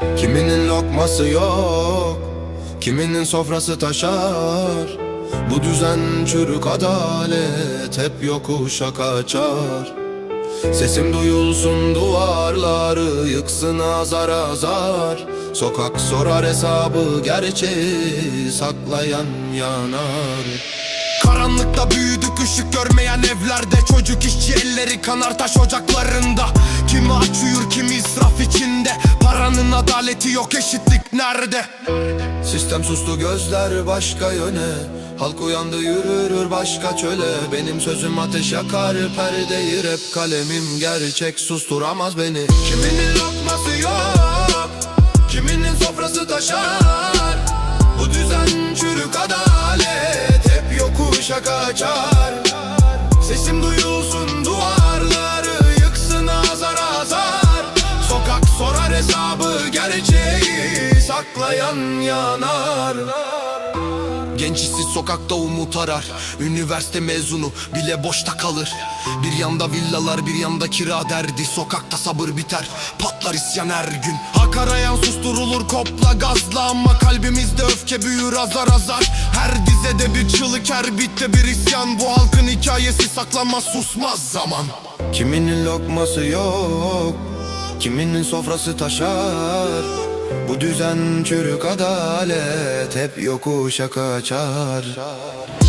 Kiminin lokması yok Kiminin sofrası taşar. Bu düzen çürük adalet Hep yokuşa kaçar. Sesim duyulsun duvarları Yıksın azar azar. Sokak sorar hesabı Gerçeği saklayan yanar. Karanlıkta büyüdük ışık görmeyen evlerde. Çocuk işçi elleri kanar taş ocaklarında. Kimi aç uyur kimi israf içinde adaleti yok eşitlik nerede? Sistem sustu gözler başka yöne. Halk uyandı yürür başka çöle. Benim sözüm ateş yakar perdeyi Rap kalemim gerçek. Susturamaz beni. Kiminin lokması yok Kiminin sofrası taşar. Bu düzen çürük adalet Hep yokuşa kaçar Sesim duyulsun saklayan yanar Genç sokakta umut arar Üniversite mezunu bile boşta kalır. Bir yanda villalar bir yanda kira derdi Sokakta sabır biter. Patlar isyan her gün. Hak arayan susturulur kopla gazla Ama kalbimizde öfke büyür azar azar. Her dizede bir çığlık her bitte bir isyan. Bu halkın hikayesi saklanmaz susmaz zaman. Kiminin lokması yok Kiminin sofrası taşar bu düzen çürük adalet hep yokuşa kaçar.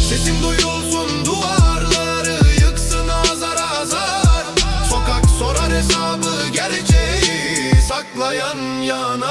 Sesim duyulsun duvarları yıksın azar azar. Sokak sorar hesabı gerçeği saklayan yana